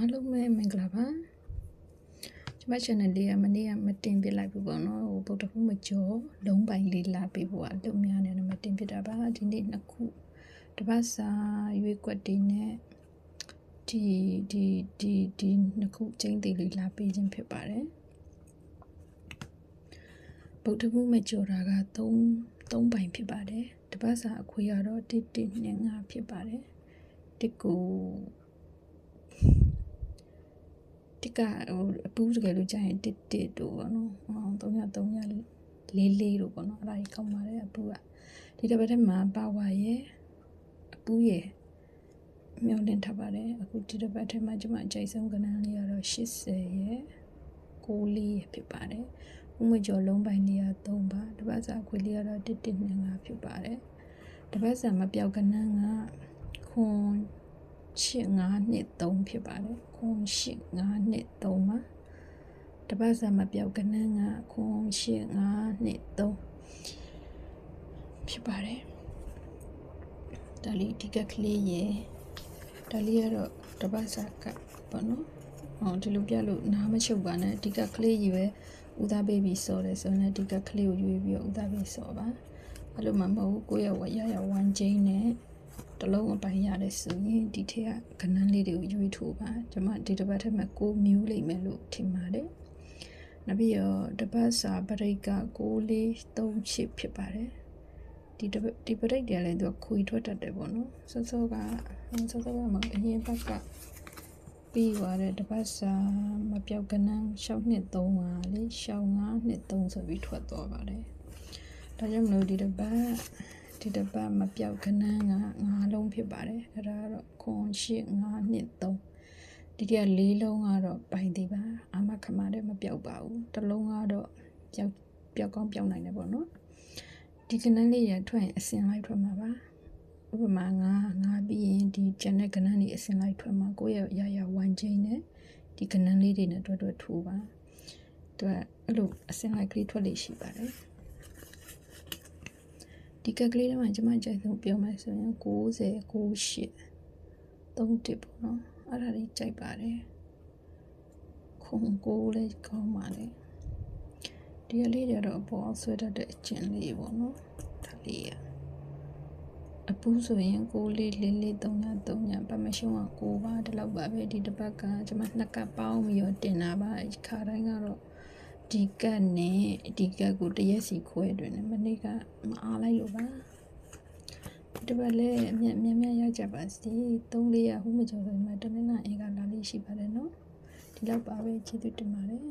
အားလုံးပဲမင်္ဂလာပါကျွန်မ channel လေးကမနေ့ကမတင်ပြလိုက်ဘူးပေါ့နော်ဟိုဗုဒ္ဓခုမကျော်လုံးပိုင်လေးလာပေးဖို့အလုပ်များနေတယ်မတင်ပြတာပါဒီနေ့နှစ်ခုတပတ်စာရွေးကွက်တင်နဲ့ဒီဒီဒီဒီနှစ်ခုချင်းသေးလေးလာပေးခြင်းဖြစ်ပါတယ်ဗုဒ္ဓခုမကျော်တာက3 3ပိုင်ဖြစ်ပါတယ်တပတ်စာအခွေကတော့1 1နဲ့5ဖြစ်ပါတယ်တစ်ကို တစ်ကဟိုအပူးတကယ်လို့ကြာရင်တစ်တစ်တို့ပေါ့နော်ဟော300 300လေးလေးတို့ပေါ့နော်အဲ့ဒါကြီးကောင်းပါတယ်အပူးကဒီတစ်ပတ်ထဲမှာပါဝါရဲ့အပူးရဲ့မျောလင့်ထားပါတယ်အခုဒီတစ်ပတ်ထဲမှာကျွန်မအကြိုက်ဆုံးကဏ္ဍလေးကတော့80ရဲ့6လေးရဲ့ဖြစ်ပါတယ်ဥမကျော်လုံးပိုင်းလေးက3ပါတပတ်စာခွေလေးကတော့1 1နဲ့5ဖြစ်ပါတယ်တပတ်စာမပြောက်ကဏ္ဍကခွန် ရှစ်9နှစ်3ဖြစ်ပါတယ်ခွန်ရှစ်9နှစ်3ပါတပတ်စာမပြောက်ကနန်းကခွန်ရှစ်9နှစ်3ဖြစ်ပါတယ်ဒါလေးဒီကကလေးရေဒါလေးကတော့တပတ်စာကပေါ့နော်ဟောဒီလိုပြလို့နားမချုပ်ပါနဲ့ဒီကကလေးကြီးပဲဦးသားပေးပြီးစော်တယ်ဆိုရင်ဒီကကလေးကိုရွေးပြီးတော့ဦးသားပေးစော်ပါအဲ့လိုမှမဟုတ်ကိုယ့်ရဲ့ဝရရဝမ်းချင်းနဲ့ တလုံးအပိုင်းရတယ်ဆိုရင်ဒီထက်ကကနန်းလေးတွေကိုရွေးထိုးပါကျွန်မဒီတစ်ပတ်ထက်မှာကိုမြူးလိမ့်မယ်လို့ထင်ပါတယ်နောက်ပြီးတော့တပတ်စာပရိတ်က6လေး3ချစ်ဖြစ်ပါတယ်ဒီဒီပရိတ်တယ်လည်းသူခွေထွက်တတ်တယ်ပေါ့နော်စောစောကစောစောကမှအရင်ဘက်ကပြီးသွားတဲ့တပတ်စာမပြောက်ကနန်း6နှစ်3ပါလေ6 5နှစ်3ဆိုပြီးထွက်သွားပါတယ်ဒါကြောင့်မလို့ဒီတစ်ပတ် ဒီတစ်ပတ်မပြောက်ကနန်းက9လုံးဖြစ်ပါတယ်အဲ့ဒါကတော့ခွန်ရှိ9နှစ်3ဒီတည်းက၄လုံးကတော့ပိုင်သေးပါအာမခမတဲ့မပြောက်ပါဘူးတစ်လုံးကတော့ပြောက်ပြောက်ကောင်းပြောက်နိုင်တယ်ပေါ့နော်ဒီကနန်းလေးရထွက်ရင်အစင်လိုက်ထွက်မှာပါဥပမာငါငါပြီးရင်ဒီကျန်တဲ့ကနန်းလေးအစင်လိုက်ထွက်မှာကိုယ့်ရဲ့ရရဝမ်းချင်းနဲ့ဒီကနန်းလေးတွေနဲ့တွဲတွဲထိုးပါသူကအဲ့လိုအစင်လိုက်ကလေးထွက်လေးရှိပါတယ် ဒီကက်ကလေးထဲမှာကျွန်မကြိုက်ဆုံးပြောမယ်ဆိုရင်90 98 3တစ်ပေါ့နော်အဲ့ဒါလေးကြိုက်ပါတယ်ခုံကိုလေးကောင်းပါလေဒီကလေးတွေတော့အပေါ်ဆွဲတတ်တဲ့အကျင်လေးပေါ့နော်ဒါလေးရအပူးဆိုရင်ကိုလေးလေးလေး3ည3ညပတ်မရှုံးကကိုပါဒီလောက်ပါပဲဒီတစ်ပတ်ကကျွန်မနှစ်ကပေါင်းပြီးတော့တင်တာပါခါတိုင်းကတော့ ဒီကတ်နဲ့ဒီကတ်ကိုတရက်စီခွဲတွင်မနေ့ကမအားလိုက်လို့ပါဒီဘက်လည်းအမြတ်မြတ်မြတ်ရကြပါစီသုံးလေးရဟိုးမကျော်ဆိုမှတနင်္လာအင်္ဂါလာလေးရှိပါတယ်နော်ဒီလောက်ပါပဲကျေးဇူးတင်ပါတယ်